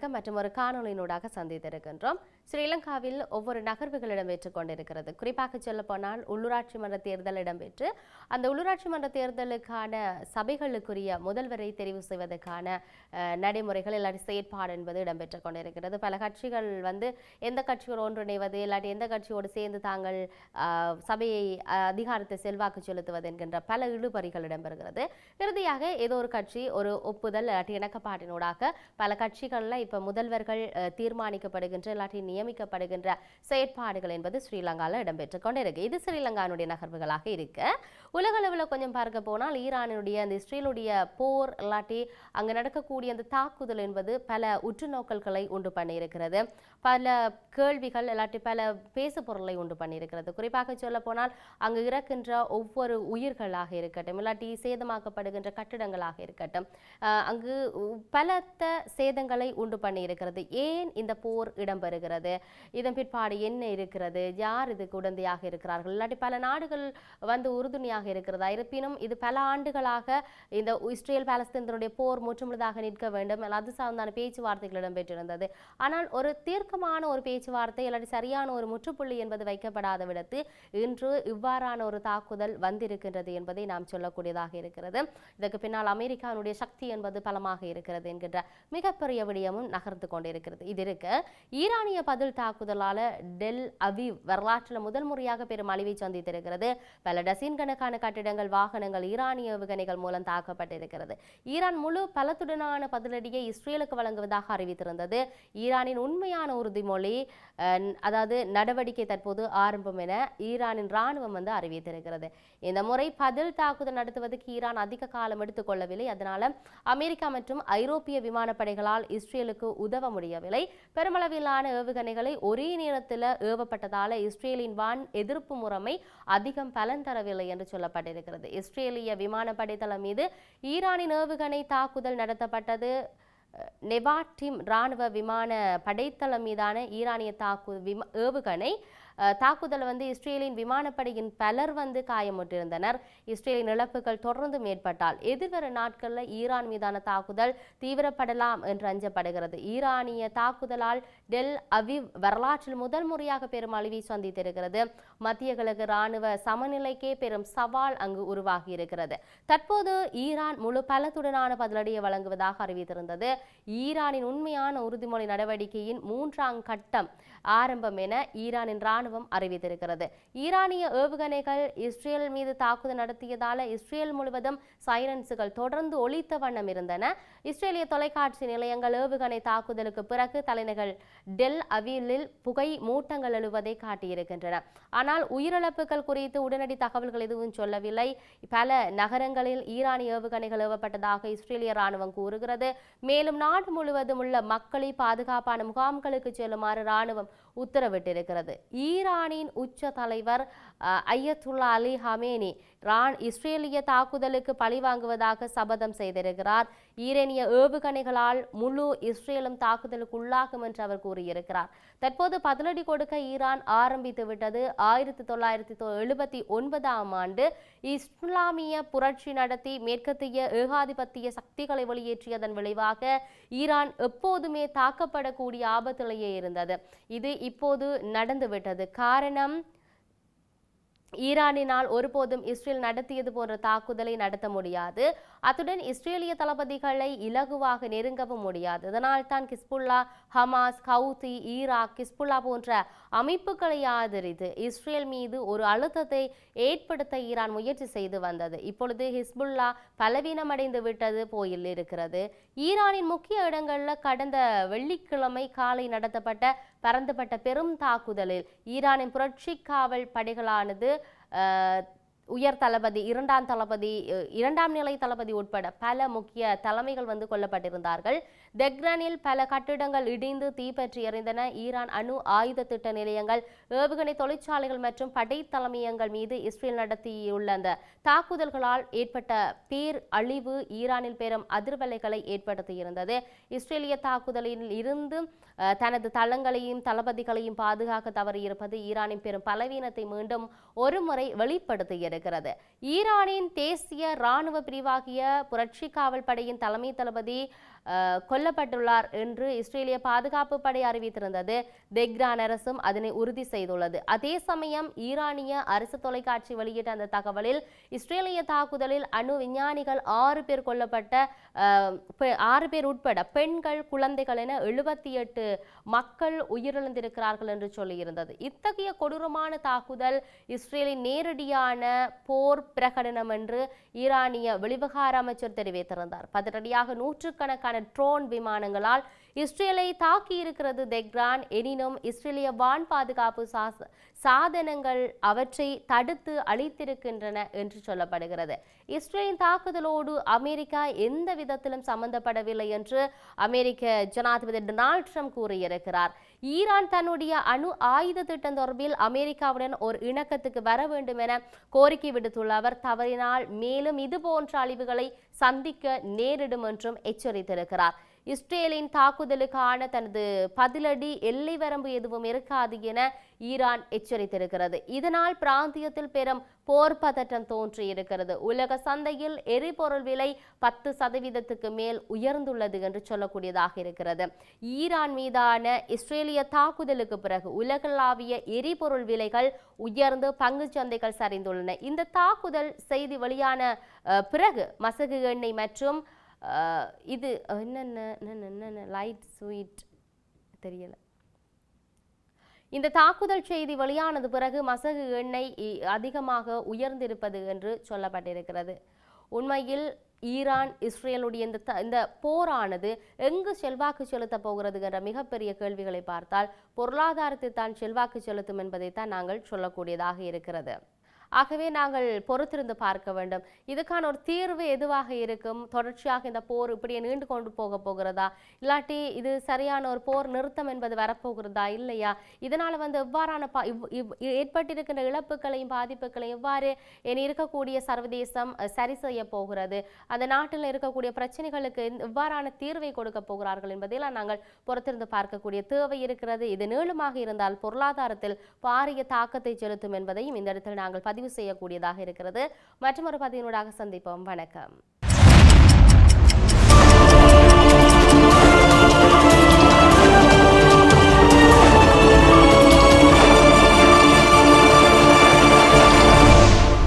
வணக்கம் மற்றும் ஒரு காணொலியினூடாக சந்தித்திருக்கின்றோம். ஸ்ரீலங்காவில் ஒவ்வொரு நகர்வுகள் இடம்பெற்றுக் கொண்டிருக்கிறது. குறிப்பாக சொல்லப்போனால் உள்ளூராட்சி மன்ற தேர்தல் இடம்பெற்று அந்த உள்ளூராட்சி மன்ற தேர்தலுக்கான சபைகளுக்குரிய முதல்வரை தெரிவு செய்வதற்கான நடைமுறைகள் இல்லாட்டி செயற்பாடு என்பது இடம்பெற்றுக் கொண்டிருக்கிறது. பல கட்சிகள் வந்து எந்த கட்சியோடு ஒன்றிணைவது இல்லாட்டி எந்த கட்சியோடு சேர்ந்து தாங்கள் சபையை அதிகாரத்தை செல்வாக்கு செலுத்துவது என்கின்ற பல இழுபறிகள் இடம்பெறுகிறது. இறுதியாக ஏதோ ஒரு கட்சி ஒரு ஒப்புதல் இல்லாட்டி இணக்கப்பாட்டினூடாக பல கட்சிகளில் இப்போ முதல்வர்கள் தீர்மானிக்கப்படுகின்ற இல்லாட்டி நியமிக்கப்படுகின்ற செயற்பாடுகள் என்பது ஸ்ரீலங்காவில் இடம்பெற்று கொண்டிருக்கு. இது ஸ்ரீலங்கானுடைய நகர்வுகளாக இருக்கு. உலக அளவில் கொஞ்சம் பார்க்க போனால் ஈரானுடைய அந்த இஸ்ரேலுடைய போர் இல்லாட்டி அங்கே நடக்கக்கூடிய அந்த தாக்குதல் என்பது பல உற்றுநோக்கல்களை உண்டு பண்ணியிருக்கிறது. பல கேள்விகள் இல்லாட்டி பல பேசு பொருளை உண்டு பண்ணியிருக்கிறது. குறிப்பாக சொல்ல போனால் அங்கு இறக்கின்ற ஒவ்வொரு உயிர்களாக இருக்கட்டும் இல்லாட்டி சேதமாக்கப்படுகின்ற கட்டிடங்களாக இருக்கட்டும் அங்கு பலத்த சேதங்களை உண்டு பண்ணியிருக்கிறது. ஏன் இந்த போர் இடம்பெறுகிறது? இதன் பிற்பாடு என்ன இருக்கிறது? யார் இதுக்கு உடந்தையாக இருக்கிறார்கள்? இல்லாட்டி பல நாடுகள் வந்து உறுதுணையாக இருக்கிறதா? இருப்பினும் இது பல ஆண்டுகளாக இந்த இஸ்ரேல் பாலஸ்தீனத்தினுடைய போர் முற்றுமுழுதாக நிற்க வேண்டும். அது சார்ந்தான பேச்சுவார்த்தைகள் இடம்பெற்றிருந்தது. ஆனால் ஒரு தீர்க்கமான ஒரு பேச்சுவார்த்தை இல்லாட்டி சரியான ஒரு முற்றுப்புள்ளி என்பது வைக்கப்படாத விடத்து இன்று இவ்வாறான ஒரு தாக்குதல் வந்திருக்கின்றது என்பதை நாம் சொல்லக்கூடியதாக இருக்கிறது. இதற்கு பின்னால் அமெரிக்காவுடைய சக்தி என்பது பலமாக இருக்கிறது என்கின்ற மிகப்பெரிய விடயமும் நகர்ந்து கொண்டிருக்கிறது. இது இருக்க ஈரானிய பதில் தாக்குதலால டெல் அவிவ் வரலாற்றில் முதல் முறையாக பெரும் அழிவை சந்தித்திருக்கிறது. பல டசின் கணக்கான கட்டிடங்கள் வாகனங்கள் ஈரானிய ஏவுகணைகள் மூலம் தாக்கப்பட்டிருக்கிறது. ஈரான் முழு பலத்துடனான பதிலடியை இஸ்ரேலுக்கு வழங்குவதாக அறிவித்திருந்தது. ஈரானின் உண்மையான உறுதிமொழி அதாவது நடவடிக்கை தற்போது ஆரம்பம் என ஈரானின் ராணுவம் வந்து அறிவித்திருக்கிறது. இந்த முறை பதில் தாக்குதல் நடத்துவதற்கு ஈரான் அதிக காலம் எடுத்துக்கொள்ளவில்லை. அதனால அமெரிக்கா மற்றும் ஐரோப்பிய விமானப்படைகளால் இஸ்ரேல் இஸ்ரேலுக்கு உதவ முடியவில்லை. பெருமளவிலான ஏவுகணைகளை ஒரே நேரத்தில் ஏவப்பட்டதால இஸ்ரேலின் வான் எதிர்ப்பு முறைமை அதிகம் பலன் தரவில்லை என்று சொல்லப்பட்டிருக்கிறது. இஸ்ரேலிய விமானப்படை தளம் மீது ஈரானின் ஏவுகணை தாக்குதல் நடத்தப்பட்டது. நெவாட்டிம் இராணுவ விமான படைத்தளம் மீதான ஈரானிய தாக்கு விம ஏவுகணை தாக்குதல் வந்து இஸ்ரேலின் விமானப்படையின் பலர் வந்து காயமுற்றிருந்தனர். இஸ்ரேலின் இழப்புகள் தொடர்ந்து மேற்பட்டால் எதிர்வரும் நாட்களில் ஈரான் மீதான தாக்குதல் தீவிரப்படலாம் என்று அஞ்சப்படுகிறது. ஈரானிய தாக்குதலால் டெல் அவிவ் வரலாற்றில் முதல் முறையாக பெரும் அழிவை சந்தித்திருக்கிறது. மத்திய கிழக்கு ராணுவ சமநிலைக்கே பெரும் சவால் அங்கு உருவாகி இருக்கிறது தற்போது ஈரான் முழு பலத்துடனான பதிலடியை வழங்குவதாக அறிவித்திருந்தது. ஈரானின் உண்மையான உறுதிமொழி நடவடிக்கையின் மூன்றாம் கட்டம் ஆரம்பம் என ஈரானின் ராணுவ ராணுவம் அறிவித்திருக்கிறது. ஈரானிய ஏவுகணைகள் இஸ்ரேல் மீது தாக்குதல் நடத்தியதால இஸ்ரேல் முழுவதும் சைலன்ஸுகள் தொடர்ந்து ஒழித்த வண்ணம் இருந்தன. இஸ்ரேலிய தொலைக்காட்சி நிலையங்கள் ஏவுகணை தாக்குதலுக்கு பிறகு தலைநகர் டெல் அவிலில் புகை மூட்டங்கள் எழுவதை காட்டியிருக்கின்றன. ஆனால் உயிரிழப்புகள் குறித்து உடனடி தகவல்கள் எதுவும் சொல்லவில்லை. பல நகரங்களில் ஈரானிய ஏவுகணைகள் ஏவப்பட்டதாக இஸ்ரேலிய ராணுவம் கூறுகிறது. மேலும் நாடு முழுவதும் உள்ள மக்களை பாதுகாப்பான முகாம்களுக்கு செல்லுமாறு ராணுவம் உத்தரவிட்டிருக்கிறது. ஈரானின் உச்ச தலைவர் அஹ், அய்யத்துல்லா அலி ஹமேனி ரான் இஸ்ரேலிய தாக்குதலுக்கு பழிவாங்குவதாக சபதம் செய்திருக்கிறார். ஈரேனிய ஏவுகணைகளால் முழு இஸ்ரேலும் தாக்குதலுக்கு உள்ளாகும் என்று அவர் கூறியிருக்கிறார். தற்போது பதிலடி கொடுக்க ஈரான் ஆரம்பித்து விட்டது. ஆயிரத்தி தொள்ளாயிரத்தி எழுபத்தி ஒன்பதாம் ஆண்டு இஸ்லாமிய புரட்சி நடத்தி மேற்கத்திய ஏகாதிபத்திய சக்திகளை வெளியேற்றியதன் விளைவாக ஈரான் எப்போதுமே தாக்கப்படக்கூடிய ஆபத்திலேயே இருந்தது. இது இப்போது நடந்துவிட்டது. காரணம் ஈரானினால் ஒருபோதும் இஸ்ரேல் நடத்தியது போன்ற தாக்குதலை நடத்த முடியாது. அத்துடன் இஸ்ரேலிய தளபதிகளை இலகுவாக நெருங்கவும் முடியாது. இதனால் தான் Hezbollah Hamas Houthi Iraq Hezbollah போன்ற அமைப்புகளை ஆதரித்து இஸ்ரேல் மீது ஒரு அழுத்தத்தை ஏற்படுத்த ஈரான் முயற்சி செய்து வந்தது. இப்பொழுது ஹிஸ்புல்லா பலவீனமடைந்து விட்டது போயில் இருக்கிறது. ஈரானின் முக்கிய இடங்களில் கடந்த வெள்ளிக்கிழமை காலை நடத்தப்பட்ட பறந்துபட்ட பெரும் தாக்குதலில் ஈரானின் புரட்சி காவல் படைகளானது உயர் தளபதி இரண்டாம் தளபதி இரண்டாம் நிலை தளபதி உட்பட பல முக்கிய தலைமைகள் வந்து கொல்லப்பட்டிருந்தார்கள். தெக்ரானில் பல கட்டிடங்கள் இடிந்து தீப்பற்றி எறிந்தன. ஈரான் அணு ஆயுத திட்ட நிலையங்கள் ஏவுகணை தொழிற்சாலைகள் மற்றும் படை தலைமையங்கள் மீது இஸ்ரேல் நடத்தியுள்ள அந்த தாக்குதல்களால் ஏற்பட்ட பேர் அழிவு ஈரானில் பெரும் அதிர்வலைகளை ஏற்படுத்தியிருந்தது. இஸ்ரேலிய தாக்குதலில் இருந்து தனது தளங்களையும் தளபதிகளையும் பாதுகாக்க தவறியிருப்பது ஈரானின் பெரும் பலவீனத்தை மீண்டும் ஒருமுறை வருகிறது ஈரானின் தேசிய இராணுவ பிரிவாகிய புரட்சி காவல் படையின் தலைமை தளபதி கொல்லப்பட்டுள்ளார் என்று இஸ்ரேலிய பாதுகாப்பு படை அறிவித்திருந்தது. தெக்ரான் அரசும் அதனை உறுதி செய்துள்ளது. அதே சமயம் ஈரானிய அரசு தொலைக்காட்சி வெளியிட்ட அந்த தகவலில் இஸ்ரேலிய தாக்குதலில் அணு விஞ்ஞானிகள் ஆறு பேர் கொல்லப்பட்ட ஆறு பேர் உட்பட பெண்கள் குழந்தைகள் என எழுபத்தி எட்டு மக்கள் உயிரிழந்திருக்கிறார்கள் என்று சொல்லியிருந்தது. இத்தகைய கொடூரமான தாக்குதல் இஸ்ரேலின் நேரடியான போர் பிரகடனம் என்று ஈரானிய வெளிவிவகார அமைச்சர் தெரிவித்திருந்தார். பதிலடியாக நூற்றுக்கணக்கான ட்ரோன் விமானங்களால் இஸ்ரேலை தாக்கியிருக்கிறது தெக்ரான் எனினும் இஸ்ரேலிய வான் பாதுகாப்பு சாதனங்கள் அவற்றை தடுத்து அழித்திருக்கின்றன என்று சொல்லப்படுகிறது. இஸ்ரேலின் தாக்குதலோடு அமெரிக்கா எந்த விதத்திலும் சம்பந்தப்படவில்லை என்று அமெரிக்க ஜனாதிபதி டொனால்ட் ட்ரம்ப் கூறியிருக்கிறார். ஈரான் தன்னுடைய அணு ஆயுத திட்டம் தொடர்பில் அமெரிக்காவுடன் ஒரு இணக்கத்துக்கு வர வேண்டும் என கோரிக்கை விடுத்துள்ள அவர் தவறினால் மேலும் இது போன்ற அழிவுகளை சந்திக்க நேரிடும் என்றும் எச்சரித்திருக்கிறார். இஸ்ரேலின் தாக்குதலுக்கான தனது பதிலடி எல்லை வரம்பு எதுவும் இருக்காது என ஈரான் எச்சரித்திருக்கிறது. இதனால் பிராந்தியத்தில் பெரும் போர் பதட்டம் தோன்றியிருக்கிறது. உலக சந்தையில் எரிபொருள் விலை பத்து சதவீதத்துக்கு மேல் உயர்ந்துள்ளது என்று சொல்லக்கூடியதாக இருக்கிறது. ஈரான் மீதான இஸ்ரேலிய தாக்குதலுக்கு பிறகு உலகளாவிய எரிபொருள் விலைகள் உயர்ந்து பங்கு சந்தைகள் சரிந்துள்ளன. இந்த தாக்குதல் செய்தி வெளியான பிறகு மசகு எண்ணெய் மற்றும் இது என்னென்ன என்னென்ன லைட் ஸ்வீட் தெரியலை. இந்த தாக்குதல் செய்தி வெளியானது பிறகு மசகு எண்ணெய் இ- அதிகமாக உயர்ந்திருப்பது என்று சொல்லப்பட்டிருக்கிறது. உண்மையில் ஈரான் இஸ்ரேலுடைய இந்த த- இந்த போரானது எங்கு செல்வாக்கு செலுத்தப் போகிறது என்ற மிகப்பெரிய கேள்விகளை பார்த்தால் பொருளாதாரத்தை தான் செல்வாக்கு செலுத்தும் என்பதைத்தான் நாங்கள் சொல்லக்கூடியதாக இருக்கிறது. ஆகவே நாங்கள் பொறுத்திருந்து பார்க்க வேண்டும். இதுக்கான ஒரு தீர்வு எதுவாக இருக்கும்? தொடர்ச்சியாக இந்த போர் இப்படியே நீண்டு கொண்டு போக போகிறதா? இல்லாட்டி இது சரியான ஒரு போர் நிறுத்தம் என்பது வரப்போகிறதா? இல்லையா? இதனால் வந்து எவ்வாறான பா- இவ்- இவ்- ஏற்பட்டிருக்கின்ற இழப்புகளையும் பாதிப்புகளையும் எவ்வாறு இனி இருக்கக்கூடிய சர்வதேசம் சரி செய்ய போகிறது? அந்த நாட்டில் இருக்கக்கூடிய பிரச்சனைகளுக்கு எவ்வாறான தீர்வை கொடுக்க போகிறார்கள் என்பதையெல்லாம் நாங்கள் பொறுத்திருந்து பார்க்கக்கூடிய தேவை இருக்கிறது. இது நீளமாக இருந்தால் பொருளாதாரத்தில் பாரிய தாக்கத்தை செலுத்தும் என்பதையும் இந்த இடத்தில் நாங்கள் பதிவு செய்யக்கூடியதாக இருக்கிறது. மற்றொரு பதிவினூடாக சந்திப்போம். வணக்கம்.